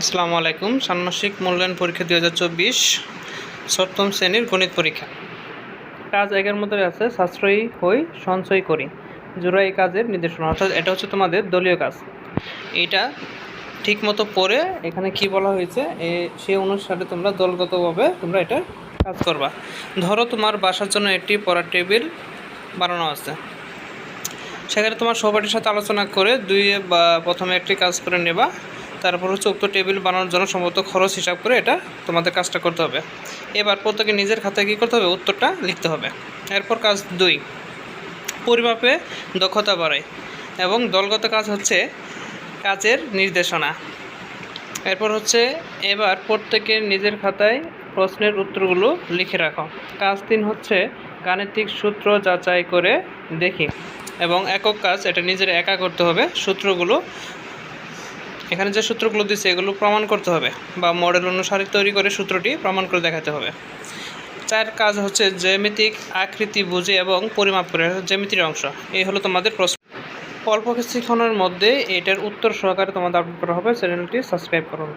আসসালামু আলাইকুম। ষান্মাসিক মূল্যায়ন পরীক্ষা দুই হাজার চব্বিশ, সপ্তম শ্রেণির গণিত পরীক্ষা। কাজ একের মধ্যে আছে, সাশ্রয়ী হই, সঞ্চয় করি। জোড়া এই কাজের নির্দেশনা, অর্থাৎ এটা হচ্ছে তোমাদের দলীয় কাজ। এইটা ঠিক মতো পড়ে, এখানে কি বলা হয়েছে, এ, সে অনুসারে তোমরা দলগতভাবে তোমরা এটা কাজ করবা। ধরো তোমার বাসার জন্য একটি পড়ার টেবিল বানানো আছে। সেখানে তোমার সহপাঠীর সাথে আলোচনা করে দুই বা প্রথমে একটি কাজ করে নেবা। তারপর হচ্ছে উক্ত টেবিল বানানোর জন্য সম্ভবত খরচ হিসাব করে এটা তোমাদের কাজটা করতে হবে। এবার প্রত্যেকে নিজের খাতায় কী করতে হবে? উত্তরটা লিখতে হবে। এরপর কাজ দুই, পরিমাপে দক্ষতা বাড়ায় এবং দলগত কাজ হচ্ছে কাজের নির্দেশনা। এরপর হচ্ছে এবার প্রত্যেকের নিজের খাতায় প্রশ্নের উত্তরগুলো লিখে রাখো। কাজ তিন হচ্ছে গাণিতিক সূত্র যাচাই করে দেখি এবং একক কাজ, এটা নিজের একা করতে হবে, সূত্রগুলো এখানে যে সূত্রগুলো দিচ্ছে এগুলো প্রমাণ করতে হবে বা মডেল অনুসারে তৈরি করে সূত্রটি প্রমাণ করে দেখাতে হবে। চার কাজ হচ্ছে জ্যামিতিক আকৃতি বুঝে এবং পরিমাপ করে জ্যামিতির অংশ। এই হলো তোমাদের প্রশ্ন। অল্প কিছুক্ষণের মধ্যে এটার উত্তর সহকারে তোমাদের আপলোড করা হবে। চ্যানেলটি সাবস্ক্রাইব করুন।